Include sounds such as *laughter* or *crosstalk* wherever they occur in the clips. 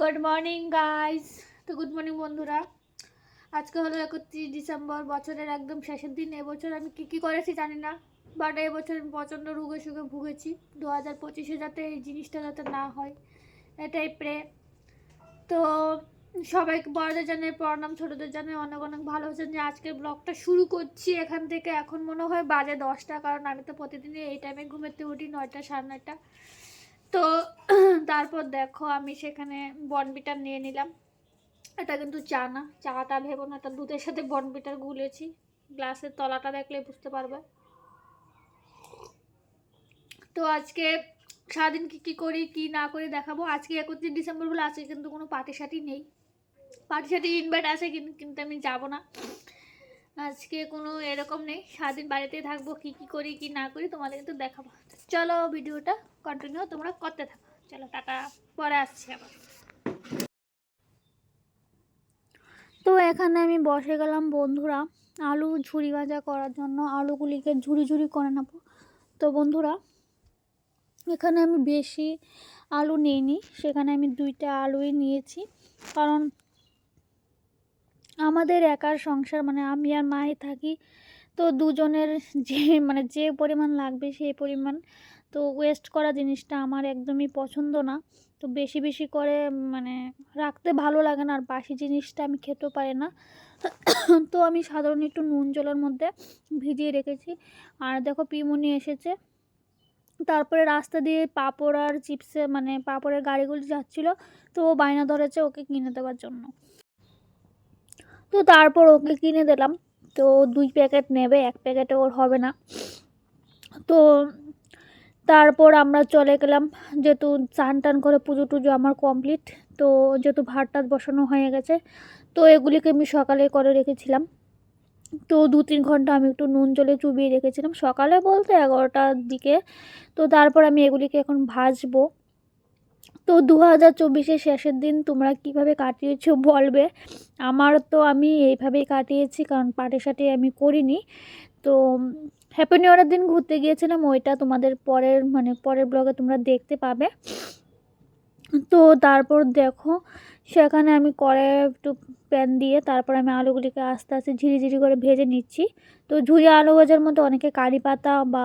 Good morning guys তো good morning বন্ধুরা। আজকে হলো একত্রিশ ডিসেম্বর, বছরের একদম শেষের দিন। এবছর আমি কী কী করেছি জানি না বাট এবছর আমি প্রচণ্ড রোগে সুগে ভুগেছি। দু হাজার পঁচিশে যাতে এই জিনিসটা যাতে না হয়, এটাই প্রে তো সবাইকে বড়দের জানে প্রণাম, ছোটোদের জানে অনেক অনেক ভালো হচ্ছে যে আজকের ব্লগটা শুরু করছি এখান থেকে। এখন মনে হয় বাজে দশটা, কারণ আমি তো প্রতিদিনই এই টাইমে ঘুমেতে উঠি নয়টা, সাড়ে নয়টা। তো তারপর দেখো আমি সেখানে বনবিটার নিয়ে নিলাম। এটা কিন্তু চা না, চাটা ভেবো না, এটা দুধের সাথে বনবিটার গুলেছি। গ্লাসের তলাটা দেখলে বুঝতে পারবে। তো আজকে সারাদিন কী কী করি, কি না করি দেখাবো। আজকে একত্রিশ ডিসেম্বর বলে আজকে কিন্তু কোনো পার্টি সাটি নেই। পার্টি সাটি ইনভাইট আছে কিন্তু কিন্তু আমি যাব না। আজকে কোনো এরকম নেই। সারাদিন বাড়িতেই থাকব, কী কী করি, কি না করি তোমাদের কিন্তু দেখাবো। চলো ভিডিওটা কন্টিনিউ তোমরা করতে থাকো। চলো, টাটা। পরে আসছি আবার। তো এখানে আমি বসে গেলাম বন্ধুরা, আলু ঝুরি ভাজা করার জন্য। আলুগুলিকে ঝুরি ঝুরি করে নেব। তো বন্ধুরা, এখানে আমি বেশি আলু নিইনি, সেখানে আমি দুইটা আলুই নিয়েছি। কারণ আমাদের একার সংসার মানে আমি আর মাই থাকি তো দুজনের যে মানে যে পরিমাণ লাগবে সেই পরিমাণ। তো ওয়েস্ট করা জিনিসটা আমার একদমই পছন্দ না। তো বেশি বেশি করে মানে রাখতে ভালো লাগে না আর বাসি জিনিসটা আমি খেতেও পারি না। তো আমি সাধারণ একটু নুন জলের মধ্যে ভিজিয়ে রেখেছি। আর দেখো পিমনি এসেছে। তারপরে রাস্তা দিয়ে পাঁপড় আর চিপসে মানে পাঁপড়ের গাড়িগুলি যাচ্ছিল। তো ও বায়না ধরেছে ওকে কিনে দেওয়ার জন্য। তো তারপর ওকে কিনে দিলাম। তো দুই প্যাকেট নেবে, এক প্যাকেটে ওর হবে না। তো তারপর আমরা চলে গেলাম, যেহেতু চান টান করে পুজো টুজো আমার কমপ্লিট তো যেহেতু ভাত টাত বসানো হয়ে গেছে, তো এগুলিকে আমি সকালে করে রেখেছিলাম। তো দু তিন ঘণ্টা আমি একটু নুন জলে চুবিয়ে রেখেছিলাম, সকালে বলতে এগারোটার দিকে। তো তারপর আমি এগুলিকে এখন ভাজবো। তো দু হাজার চব্বিশের শেষের দিন তোমরা কীভাবে কাটিয়েছো বলবে? আমার তো আমি এইভাবেই কাটিয়েছি, কারণ পার্টি সাটি আমি করিনি। তো হ্যাপি নিউ ইয়ারের দিন ঘুরতে গিয়েছিলাম, ওইটা তোমাদের পরের মানে পরের ব্লগে তোমরা দেখতে পাবে। তো তারপর দেখো, সেখানে আমি কড়াই একটু প্যান দিয়ে তারপর আমি আলুগুলিকে আস্তে আস্তে ঝিরিঝিরি করে ভেজে নিচ্ছি। তো ঝুরি আলু ভাজার মধ্যে অনেকে কারি পাতা বা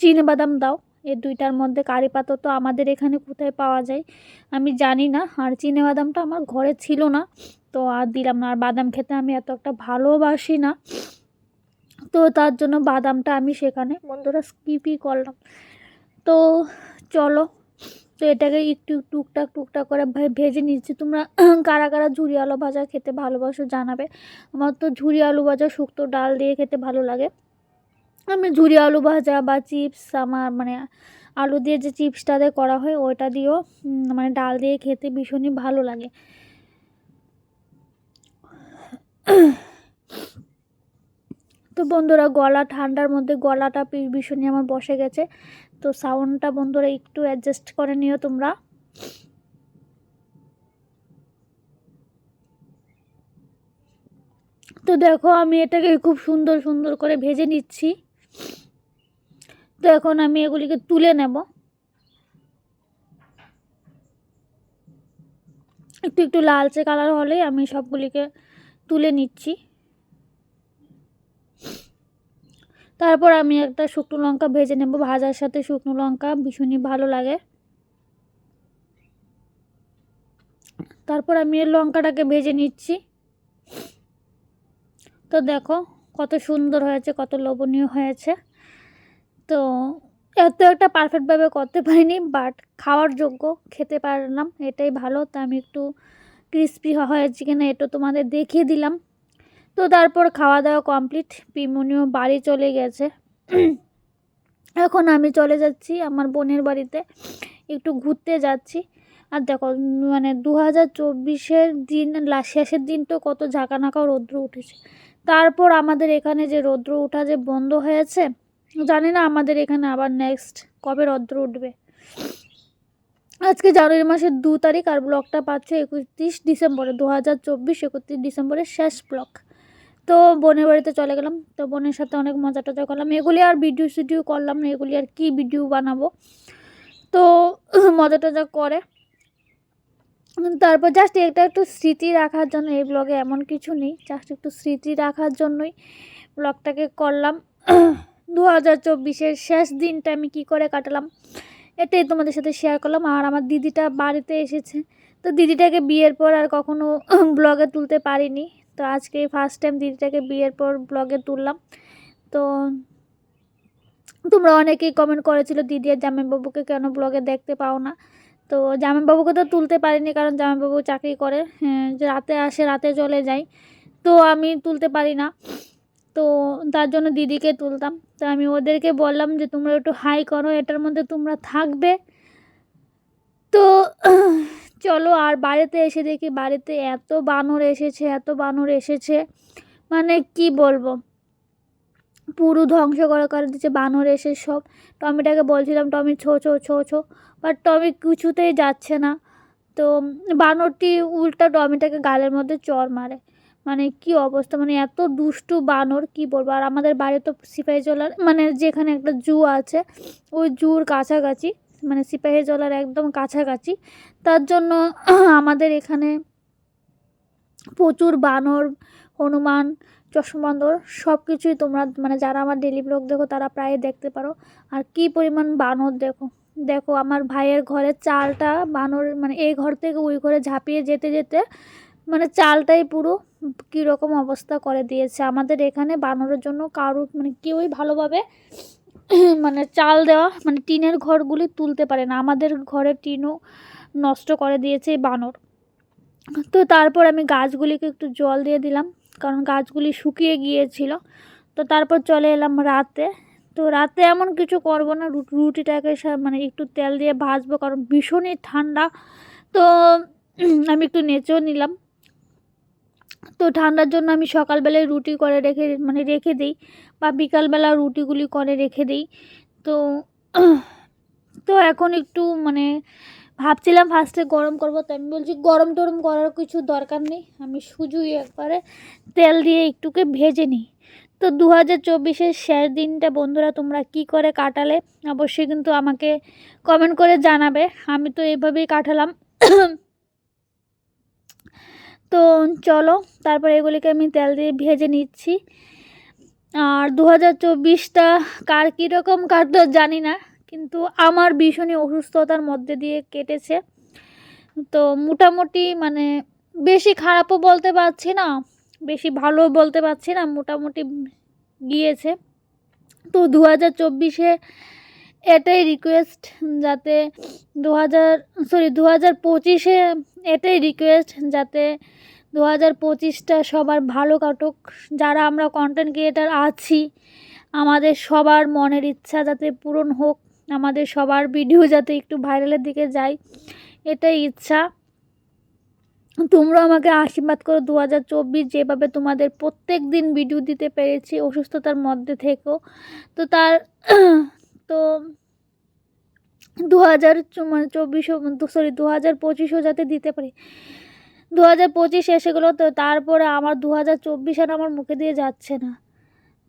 চিনে বাদাম দাও। এর দুইটার মধ্যে কারি পাতা তো আমাদের এখানে কোথায় পাওয়া যায়? আমি জানি না, আর চিনে বাদামটা আমার ঘরে ছিল না, তো আর দিলাম না। আর বাদাম খেতে আমি এত একটা ভালোবাসি না, তো তার জন্য বাদামটা আমি সেখানে বন্ধুরা স্কিপই করলাম। তো চলো, তো এটাকে একটু টুকটাক টুকটাক করে ভেজে নিচ্ছি। তোমরা *clears throat* কারা কারা ঝুরি আলু ভাজা খেতে ভালোবাসো জানাবে। আমার তো ঝুরি আলু ভাজা শুক্তো ডাল দিয়ে খেতে ভালো লাগে। আমি ঝুরি আলু ভাজা বা চিপস আমার মানে আলু দিয়ে যে চিপসটাতে করা হয় ওইটা দিয়েও মানে ডাল দিয়ে খেতে ভীষণই ভালো লাগে। তো বন্ধুরা গলা ঠান্ডার মধ্যে গলাটা ভীষণই আমার বসে গেছে। তো সাউন্ডটা বন্ধুরা একটু অ্যাডজাস্ট করে নিও তোমরা। তো দেখো আমি এটাকে খুব সুন্দর সুন্দর করে ভেজে নিচ্ছি। তো এখন আমি এগুলিকে তুলে নেব। একটু একটু লালচে কালার হলেই আমি সবগুলিকে তুলে নিচ্ছি। তারপর আমি একটা শুকনো লঙ্কা ভেজে নেব। ভাজার সাথে শুকনো লঙ্কা ভীষণই ভালো লাগে। তারপর আমি এর লঙ্কাটাকে ভেজে নিচ্ছি। তো দেখো কত সুন্দর হয়েছে, কত লোভনীয় হয়েছে। তো এত একটা পারফেক্টভাবে করতে পারিনি বাট খাওয়ার যোগ্য খেতে পারলাম, এটাই ভালো। তো আমি একটু ক্রিস্পি হয়েছে কিনা এটা তোমাদের দেখিয়ে দিলাম। তো তারপর খাওয়া দাওয়া কমপ্লিট পিমনিও বাড়ি চলে গেছে। এখন আমি চলে যাচ্ছি আমার বোনের বাড়িতে, একটু ঘুরতে যাচ্ছি। আর দেখো মানে দু হাজার চব্বিশের দিন শেষের দিন তো কত ঝাঁকানাকা রৌদ্র উঠেছে। তারপর আমাদের এখানে যে রৌদ্র ওঠা যে বন্ধ হয়েছে জানি না আমাদের এখানে আবার নেক্সট কবে রৌদ্র উঠবে। আজকে জানুয়ারি মাসের দু তারিখ আর ব্লকটা পাচ্ছে একত্রিশ ডিসেম্বরে দু হাজার চব্বিশ একত্রিশ ডিসেম্বরের শেষ ব্লক তো বোনের বাড়িতে চলে গেলাম, তো বোনের সাথে অনেক মজা টজা করলাম। এগুলি আর ভিডিও সিডিও করলাম না, এগুলি আর কি ভিডিও বানাবো। তো *clears throat* মজা টজা করে। তারপর জাস্ট এটা একটু স্মৃতি রাখার জন্য, এই ব্লগে এমন কিছু নেই জাস্ট একটু স্মৃতি রাখার জন্যই ব্লগটাকে করলাম। *clears throat* দু হাজার চব্বিশের শেষ দিনটা আমি কি করে কাটালাম? এটাই তোমাদের সাথে শেয়ার করলাম। আর আমার দিদিটা বাড়িতে এসেছে। তো দিদিটাকে বিয়ের পর আর কখনো *clears throat* ব্লগে তুলতে পারিনি। তো আজকে ফার্স্ট টাইম দিদিটাকে বিয়ের পর ব্লগে তুললাম। তো তোমরা অনেকেই কমেন্ট করেছিল দিদি আর জামাইবাবুকে কেন ব্লগে দেখতে পাও না? তো জামাইবাবুকে তো তুলতে পারিনি কারণ জামাইবাবু চাকরি করে। হ্যাঁ, রাতে আসে রাতে চলে যায়। তো আমি তুলতে পারি না। তো তার জন্য দিদিকে তুলতাম। তো আমি ওদেরকে বললাম যে, তোমরা একটু হাই করো, এটার মধ্যে তোমরা থাকবে। তো চলো আর বাড়িতে এসে দেখি, বাড়িতে এত বানর এসেছে, এত বানর এসেছে। মানে কি বলব? পুরো ধ্বংস করে করে দিচ্ছে বানর এসে সব। টমিটাকে বলছিলাম, টমি, ছো ছো ছো ছো। বাট টমি কিছুতেই যাচ্ছে না। তো বানরটি উল্টা টমিটাকে গালের মধ্যে চর মারে। মানে কি অবস্থা? মানে এত দুষ্টু বানর, কি বলব? আর আমাদের বাড়ি তো সিপাহী জলার মানে যেখানে একটা জু আছে, ওই জুর কাছাকাছি মানে সিপাহী জলার একদম কাছাকাছি। তার জন্য *clears throat* আমাদের এখানে প্রচুর বানর, হনুমান চশমান্দর সব কিছুই তোমরা মানে যারা আমার ডেলি ব্লগ দেখো, তারা প্রায় দেখতে পারো। আর কি পরিমাণ বানর দেখো? দেখো, আমার ভাইয়ের ঘরের চালটা বানর মানে এই ঘর থেকে ওই ঘরে ঝাঁপিয়ে যেতে যেতে মানে চালটাই পুরো কীরকম অবস্থা করে দিয়েছে। আমাদের এখানে বানরের জন্য কারও মানে কেউই ভালোভাবে *clears throat* মানে চাল দেওয়া মানে টিনের ঘরগুলি তুলতে পারে না। আমাদের ঘরের টিনও নষ্ট করে দিয়েছে এই বানর। তো তারপর আমি গাছগুলিকে একটু জল দিয়ে দিলাম, কারণ গাছগুলি শুকিয়ে গিয়েছিল। তো তারপর চলে এলাম রাতে। তো রাতে এমন কিছু করব না রুটিটাকে মানে একটু তেল দিয়ে ভাজবো, কারণ ভীষণই ঠান্ডা। তো *clears throat* আমি একটু নেচেও নিলাম। তো ঠান্ডার জন্য আমি সকালবেলায় রুটি করে রেখে মানে রেখে দিই বা বিকালবেলা রুটিগুলি করে রেখে দিই। তো *clears throat* তো এখন একটু মানে ভাবছিলাম ফার্স্টে গরম করব তো আমি বলছি গরম টরম করার কিছু দরকার নেই। আমি সুজুই একবারে তেল দিয়ে একটুকে ভেজে নিই। তো দু হাজার চব্বিশের শেষ দিনটা বন্ধুরা তোমরা কি করে কাটালে অবশ্যই কিন্তু আমাকে কমেন্ট করে জানাবে। আমি তো এভাবেই কাটালাম। *clears throat* তো চলো, তারপর এগুলিকে আমি তেল দিয়ে ভেজে নিচ্ছি। আর দু হাজার চব্বিশটা কার কীরকম কাটতো জানি না, কিন্তু আমার ভীষণই অসুস্থতার মধ্যে দিয়ে কেটেছে। তো মোটামুটি মানে বেশি খারাপও বলতে পারছি না, বেশি ভালো বলতে পারছি না, মোটামুটি গিয়েছে। তো দু হাজার চব্বিশে এটাই রিকোয়েস্ট যাতে দু হাজার সরি দু হাজার পঁচিশে এটাই রিকোয়েস্ট যাতে দু হাজার পঁচিশটা সবার ভালো কাটুক। যারা আমরা কন্টেন্ট ক্রিয়েটার আছি, আমাদের সবার মনের ইচ্ছা যাতে পূরণ হোক, আমাদের সবার ভিডিও যাতে একটু ভাইরালের দিকে যায়, এটাই ইচ্ছা। তোমরা আমাকে আশীর্বাদ করো দু হাজার চব্বিশ যেভাবে তোমাদের প্রত্যেক দিন ভিডিও দিতে পেরেছি, অসুস্থতার মধ্যে থেকেও। তো তার, *clears throat* তো দু হাজার মানে চব্বিশও সরি দু হাজার পঁচিশও যাতে দিতে পারি। দু হাজার পঁচিশ এসে গেলো তো তারপরে আমার দু হাজার চব্বিশ আর আমার মুখে দিয়ে যাচ্ছে না।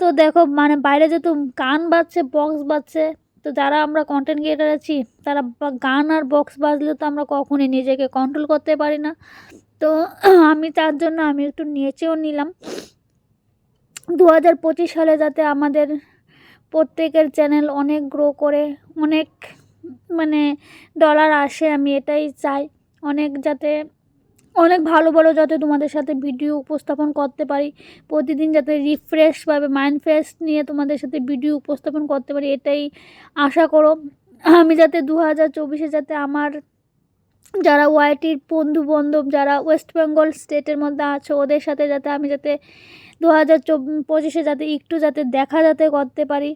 তো দেখো মানে বাইরে যেহেতু গান বাজছে বক্স বাজছে, তো যারা আমরা কন্টেন্ট ক্রিয়েটার আছি, তারা গান আর বক্স বাজলে তো আমরা কখনই নিজেকে কন্ট্রোল করতে পারি না। তো *clears throat* আমি তার জন্য আমি একটু নেচেও নিলাম। দু হাজার পঁচিশ সালে যাতে আমাদের প্রত্যেকের চ্যানেল অনেক গ্রো করে, অনেক মানে ডলার আসে, আমি এটাই চাই। অনেক যাতে, অনেক ভালো ভালো যাতে তোমাদের সাথে ভিডিও উপস্থাপন করতে পারি। প্রতিদিন যাতে রিফ্রেশভাবে মাইন্ড ফ্রেশ নিয়ে তোমাদের সাথে ভিডিও উপস্থাপন করতে পারি, এটাই আশা করো। আমি যাতে দু হাজার চব্বিশে যাতে আমার যারা ওয়াইটির বন্ধু বান্ধব, যারা ওয়েস্ট বেঙ্গল স্টেটের মধ্যে আছে, ওদের সাথে যাতে আমি যাতে দু হাজার পঁচিশে যাতে একটু যাতে দেখা যাতে করতে পারি,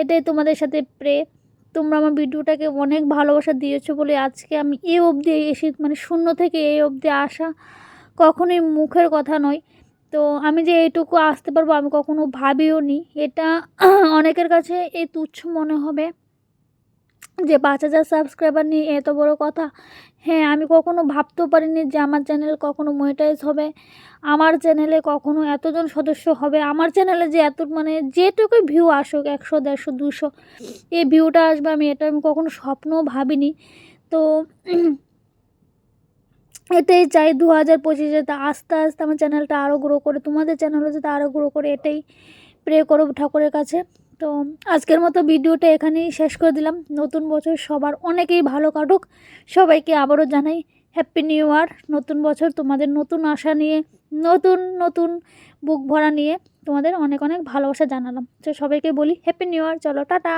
এটাই তোমাদের সাথে প্রে তোমরা আমার ভিডিওটাকে অনেক ভালোবাসা দিয়েছ বলে আজকে আমি এ অবধি এসে মানে শূন্য থেকে এ অবধি আসা কখনোই মুখের কথা নয়। তো আমি যে এইটুকু আসতে পারব আমি কখনো ভাবিও নি। এটা *clears throat* অনেকের কাছে এই তুচ্ছ মনে হবে। যে পাঁচ হাজার সাবস্ক্রাইবার নিয়ে এত বড় কথা? হ্যাঁ আমি কখনো ভাবতেও পারিনি যে আমার চ্যানেল কখনো মনিটাইজ হবে। আমার চ্যানেলে কখনো এতজন সদস্য হবে। আমার চ্যানেলে যে এত মানে যেটুকুই ভিউ আসুক, একশো, দেড়শো, দুশো, এই ভিউটা আসবে আমি, এটা আমি কখনো স্বপ্নও ভাবিনি। তো *clears throat* এটাই চাই দু হাজার পঁচিশে যাতে আস্তে আস্তে আমার চ্যানেলটা আরও গ্রো করে, তোমাদের চ্যানেলও যাতে আরও গ্রো করে, এটাই প্রে করো ঠাকুরের কাছে। তো আজকের মতো ভিডিওটা এখানেই শেষ করে দিলাম। নতুন বছর সবার অনেকেই ভালো কাটুক। সবাইকে আবারও জানাই হ্যাপি নিউ ইয়ার নতুন বছর তোমাদের নতুন আশা নিয়ে, নতুন নতুন বুক ভরা নিয়ে তোমাদের অনেক অনেক ভালোবাসা জানালাম। তো সবাইকে বলি হ্যাপি নিউ ইয়ার চলো, টাটা!